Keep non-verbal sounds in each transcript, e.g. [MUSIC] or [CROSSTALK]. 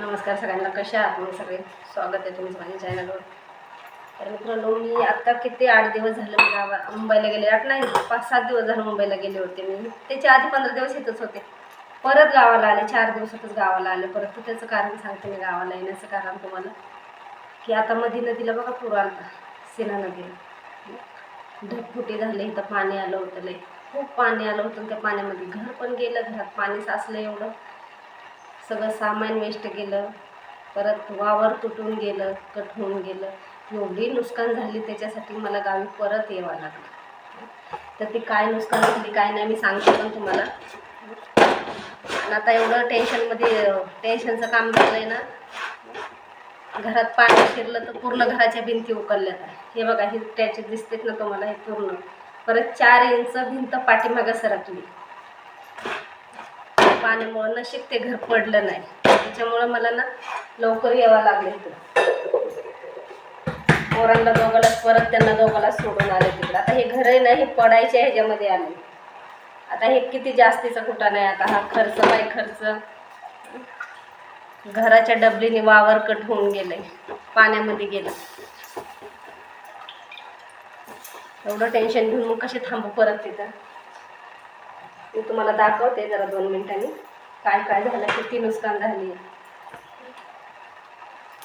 नमस्कार सगळ्यांना कशा आहात? मी सगळे स्वागत आहे तुमचं माझ्या चॅनलवर तर मित्रांनो मी आत्ता किती आठ दिवस झालं गावा मुंबईला गेले. आठ नाही पाच सात दिवस झालं मुंबईला गेले होते मी. त्याच्या आधी पंधरा दिवस येतच होते. परत गावाला आले चार दिवसातच गावाला आले. परत त्याचं कारण सांगते मी गावाला येण्याचं कारण तुम्हाला. की आता मधी नदीला बघा पूर आला सीना नदीला ढगफुटी झाले इथं पाणी आलं होतं लय. खूप पाणी आलं होतं त्या पाण्यामध्ये घर पण गेलं घरात पाणी साचलं एवढं. सगळं सामान वेस्ट गेलं परत वावर तुटून गेलं कट होऊन गेलं. एवढी नुकसान झाली त्याच्यासाठी मला गावी परत यावं लागलं. तर ती काय नुकसान झाली काय नाही मी सांगते पण तुम्हाला. आणि आता एवढं टेन्शनमध्ये टेन्शनचं काम झालं आहे ना. घरात पाणी शिरलं तर पूर्ण घराच्या भिंती उकलल्या हे बघा हे त्याचे दिसतेत ना तुम्हाला हे पूर्ण. परत चार इंच भिंत पाठीमागं सरकली. पाण्यामुळं नशीब ते घर पडलं नाही. त्याच्यामुळं मला ना लवकर यावं लागलं इकडं पोरांना दोघाला परत त्यांना दोघाला सोडून आले तिकडं. आता हे घरही नाही हे पडायच्या ह्याच्यामध्ये आले आता हे किती जास्तीचा कुठं नाही आता हा खर्च नाही खर्च. घराच्या डबलीने वावर कट होऊन गेले पाण्यामध्ये गेलं. एवढं टेन्शन घेऊन मग कसे थांबू परत तिथं? मी तुम्हाला दाखवते जरा दोन मिनिटांनी. काय काय झालं किती नुकसान झाली.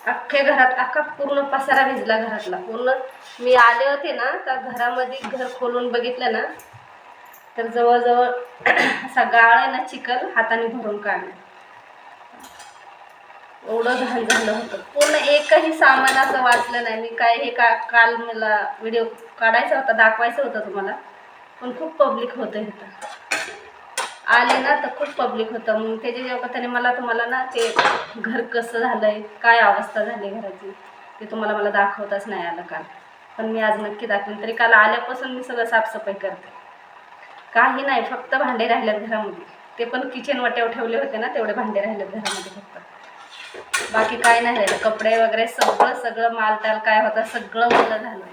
अख्ख्या घरात अख्खा पूर्ण पसारा भिजला घरातला. पूर्ण मी आले होते ना तर घरामध्ये घर खोलून बघितलं ना तर जवळजवळ [CLEARS THROAT] असा गाळ आहे ना चिखल हाताने भरून काढलं. एवढं घाण झालं होतं. पूर्ण एकही सामान असं वाचलं नाही. मी काय हे का काल मला व्हिडिओ काढायचा होता दाखवायचं होतं तुम्हाला पण खूप पब्लिक होतं इथं. आले ना तर खूप पब्लिक होतं. मग त्याच्या जेव्हा त्याने मला तुम्हाला ना ते घर कसं झालं आहे काय अवस्था झाली घराची ते तुम्हाला मला दाखवताच नाही आलं काल. पण मी आज नक्की दाखवेन. तरी काल आल्यापासून मी सगळं साफसफाई करते. काही नाही फक्त भांडे राहिलेत घरामध्ये. ते पण किचन वाट्यावर ठेवले होते ना तेवढे भांडे राहिलेत घरामध्ये फक्त. बाकी काय नाही राहिलं. कपडे वगैरे सगळं सगळं मालटाल काय होता सगळं मला झालं.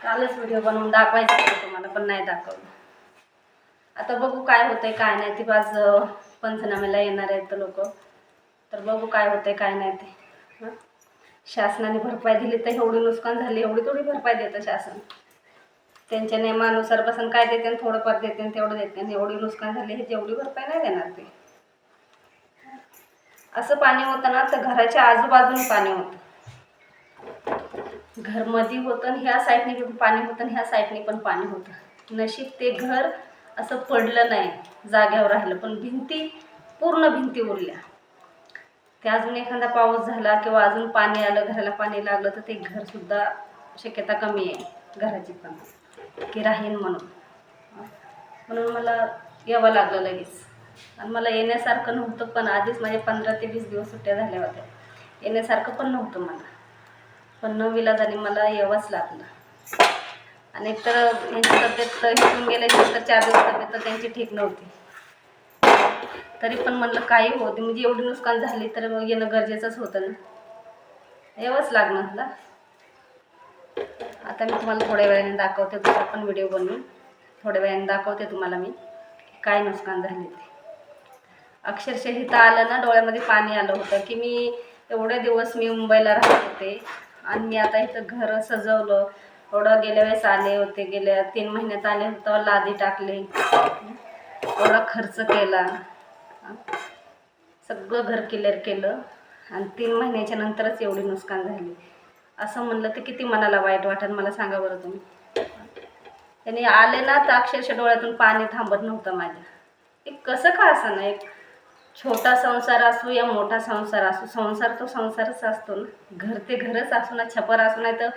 कालच व्हिडिओ बनवून दाखवायचं तुम्हाला पण नाही दाखवलं. आता बघू काय होतंय काय नाही. ती पाच पंचनाम्याला येणार आहेत लोक. तर बघू काय होतंय काय नाही ते. शासनाने भरपाई दिली तर एवढी नुकसान झाली एवढी थोडी भरपाई देतं शासन. त्यांच्या नियमानुसार बसून काय देते थोडंफार देते तेवढं देते एवढी नुकसान झाली हे जेवढी भरपाई नाही देणार ते. असं पाणी होतं ना तर घराच्या आजूबाजूने पाणी होतं. घरमध्ये होतं आणि ह्या साईडने पण पाणी होतं आणि ह्या साईडने पण पाणी होतं. नशीब ते घर असं पडलं नाही जाग्यावर राहिलं. पण भिंती पूर्ण भिंती उरल्या. ते अजून एखादा पाऊस झाला किंवा अजून पाणी आलं घराला पाणी लागलं तर ते घरसुद्धा शक्यता कमी आहे घराची पण. की राहीन म्हणून. म्हणून मला यावं लागलं लगेच. आणि मला येण्यासारखं नव्हतं पण आधीच माझ्या पंधरा ते वीस दिवस सुट्ट्या झाल्या होत्या. येण्यासारखं पण नव्हतं मला. पण न विलाजाने मला यावंच लागलं. आणि एकतर यांची तब्येत इथून गेल्यानंतर चार दिवस तब्येत तर त्यांची ठीक नव्हती. तरी पण म्हटलं काही होते म्हणजे एवढी नुकसान झाली तर मग येणं गरजेचंच होतं ना. यावंच लागणार मला आता मी तुम्हाला थोड्या वेळाने दाखवते दुसरा पण व्हिडिओ बनवून. थोड्या वेळाने दाखवते तुम्हाला मी काय नुकसान झाले ते. अक्षरशः इथं आलं ना डोळ्यामध्ये पाणी आलं होतं की मी एवढे दिवस मी मुंबईला राहत होते. आणि मी आता इथं घर सजवलं. एवढं गेल्या वेळेस आले होते गेल्या तीन महिन्यात आले होते लादी टाकले. एवढा खर्च केला. सगळं घर क्लिअर केलं. आणि तीन महिन्याच्या नंतरच एवढी नुकसान झाली. असं म्हणलं तर किती मनाला वाईट वाटेल मला सांगा बरं तुम्ही. त्यांनी आले ना तर अक्षरशः डोळ्यातून पाणी थांबत नव्हतं माझ्या. एक कसं का असं ना एक छोटा संसार असू या मोठा संसार असो संसार तो संसारच असतो ना. घर ते घरच असू ना छपर असू नाही तर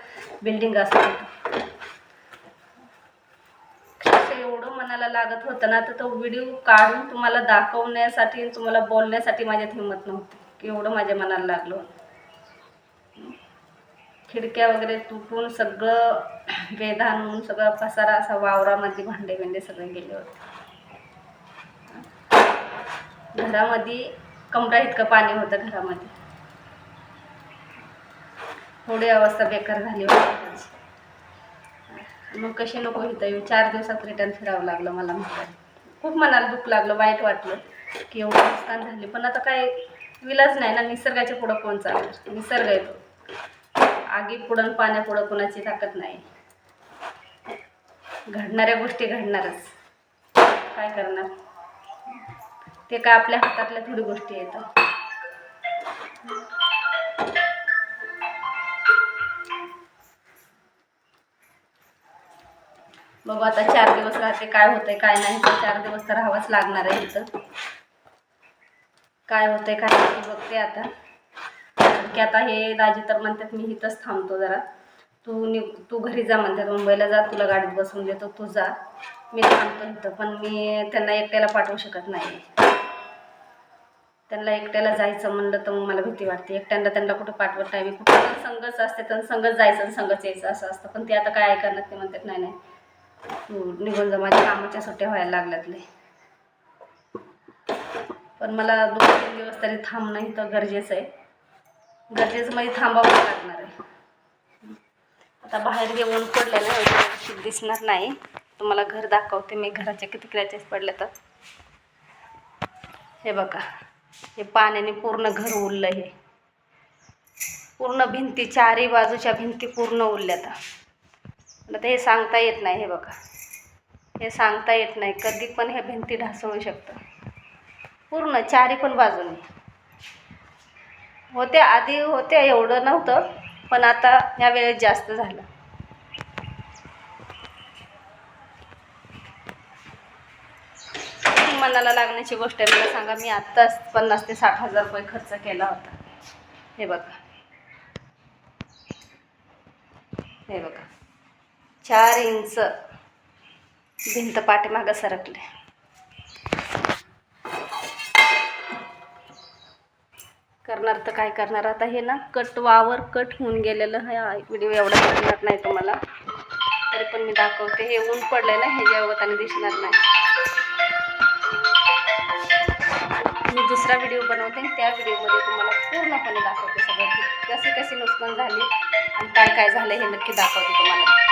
बिल्डिंग असो एवढं मनाला लागत होतं ना तर तो व्हिडिओ काढून तुम्हाला दाखवण्यासाठी तुम्हाला बोलण्यासाठी माझ्यात हिंमत नव्हती. की एवढं माझ्या मनाला लागलं खिडक्या वगैरे तुटून सगळं वेधा आणून सगळं पसारा असा वावरामध्ये भांडे बिंडे सगळे गेले होते. घरामध्ये कमरा इतकं पाणी होतं घरामध्ये. थोडी अवस्था बेकार झाली होती. मग कसे नको इथं येऊ? चार दिवसात रिटर्न फिरावं लागलं मला म्हणतात खूप मनाला दुःख लागलं वाईट वाटलं की एवढं नुकसान झाले. पण आता काय विलाज नाही ना निसर्गाच्या पुढं कोण चालणार? निसर्ग येतो आगी पुढं पाण्यापुढं कोणाची ताकद नाही. घडणाऱ्या गोष्टी घडणारच. काय करणार? ते काय आपल्या हातातल्या थोडी गोष्टी येतात बघू आता चार दिवस राहते काय होतंय काय नाही तर चार दिवस तर राहावंच लागणार आहे इथं. काय होतंय काय नाही बघते आता. की आता हे दाजी तर म्हणतात मी इथंच थांबतो जरा. तू नि तू घरी जा म्हणतात. मुंबईला जा तुला गाडीत बसवून देतो तू जा. मी थांबतो इथं पण मी त्यांना एकट्याला पाठवू शकत नाही. त्यांना एकट्याला जायचं म्हणलं तर मग मला भीती वाटते. एकट्यांना त्यांना कुठं पाठवत नाही. मी कुठं पण संघच असते तर संघच जायचं आणि संघच यायचं असं असतं. पण ते आता काय ऐकणार ते म्हणतात नाही नाही. तू निघून जा. माझ्या कामाच्या सुट्ट्या व्हायला लागल्यातले पण मला दोन तीन दिवस तरी थांबणं ही तर गरजेचं आहे. गरजेचं म्हणजे थांबावं लागणार आहे. आता बाहेर जे ऊन पडलं दिसणार नाही. तुम्हाला घर दाखवते मी. घराच्या किती क्रॅचेस पडले तर. हे बघा. हे पाण्याने पूर्ण घर उरलं हे. पूर्ण भिंती चारही बाजूच्या भिंती पूर्ण उरल्यात आता. हे सांगता येत नाही हे बघा. हे सांगता येत नाही. कधी पण ह्या भिंती ढासळू शकतं. पूर्ण चारी पण बाजूने. होत्या आधी होत्या एवढं नव्हतं पण आता ह्या वेळेस जास्त झालं. मनाला लागण्याची गोष्ट आहे. मला सांगा मी आत्ताच पन्नास ते साठ हजार रुपये खर्च केला होता. हे बघा. हे बघा. चार इंच भिंत पाठीमागं सरकले. करणार तर काय करणार? आता हे ना कट वावर कट होऊन गेलेलं हा व्हिडिओ एवढा करणार नाही तुम्हाला. तरी पण मी दाखवते. हे ऊन पडलंय ना हे जेवताना दिसणार नाही. मी दुसरा व्हिडिओ बनवते आणि त्या व्हिडिओमध्ये तुम्हाला पूर्णपणे दाखवते सगळं. की कसे नुकसान झाली आणि काय काय झालं हे नक्की दाखवते तुम्हाला.